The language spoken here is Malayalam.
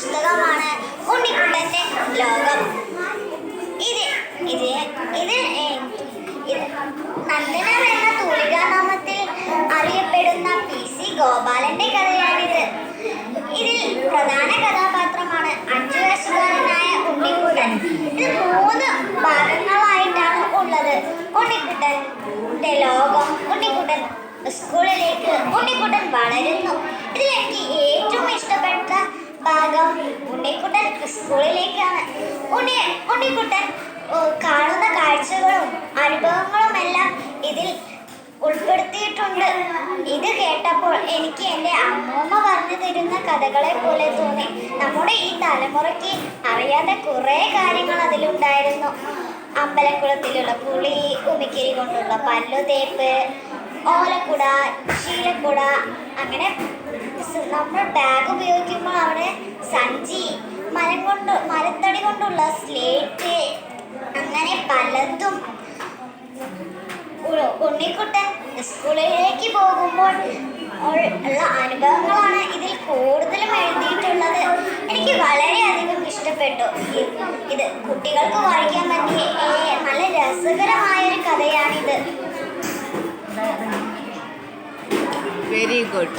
പുസ്തകമാണ് ഉണ്ണിക്കുട്ടന്റെ ലോകം. ഇത് ഇത് ഇത് നന്ദനം എന്ന തൂലികാനാമത്തിൽ അറിയപ്പെടുന്ന പി സി ഗോപാലന്റെ കഥയാണിത്. ഇതിൽ പ്രധാന കഥാപാത്രമാണ് അഞ്ചു വയസ്സുകാരനായ ഉണ്ണിക്കുട്ടൻ. ഇത് മൂന്ന് ഭാഗങ്ങളായിട്ടാണ് ഉള്ളത്. ഉണ്ണിക്കുട്ടന്റെ ലോകം ഉണ്ണിക്കുട്ടൻ സ്കൂളിലേക്ക് ഉണ്ണിക്കുട്ടൻ വളരുന്നു ഉണ്ണിക്കുട്ടൻ സ്കൂളിലേക്കാണ്. ഉണ്ണി ഉണ്ണിക്കുട്ടൻ കാണുന്ന കാഴ്ചകളും അനുഭവങ്ങളും എല്ലാം ഇതിൽ ഉൾപ്പെടുത്തിയിട്ടുണ്ട്. ഇത് കേട്ടപ്പോൾ എനിക്ക് എന്റെ അമ്മൂമ്മ പറഞ്ഞു തരുന്ന കഥകളെ പോലെ തോന്നി. നമ്മുടെ ഈ തലമുറയ്ക്ക് അറിയാത്ത കുറേ കാര്യങ്ങൾ അതിലുണ്ടായിരുന്നു. അമ്പലക്കുളത്തിലുള്ള പുളി ഉമിക്കിരി കൊണ്ടുള്ള പല്ലു തേപ്പ് ഓലക്കുട ശീലക്കുട അങ്ങനെ നമ്മൾ ബാഗ് ഉപയോഗിക്കുമ്പോൾ അവിടെ സ്ലേറ്റ് അങ്ങനെ പലതും. ഉണ്ണിക്കുട്ടൻ സ്കൂളിലേക്ക് പോകുമ്പോൾ ഉള്ള അനുഭവങ്ങളാണ് ഇതിൽ കൂടുതലും എഴുതിയിട്ടുള്ളത്. എനിക്ക് വളരെയധികം ഇഷ്ടപ്പെട്ടു. ഇത് കുട്ടികൾക്ക് വായിക്കാൻ പറ്റിയ നല്ല രസകരമായ ഒരു കഥയാണിത്. Very good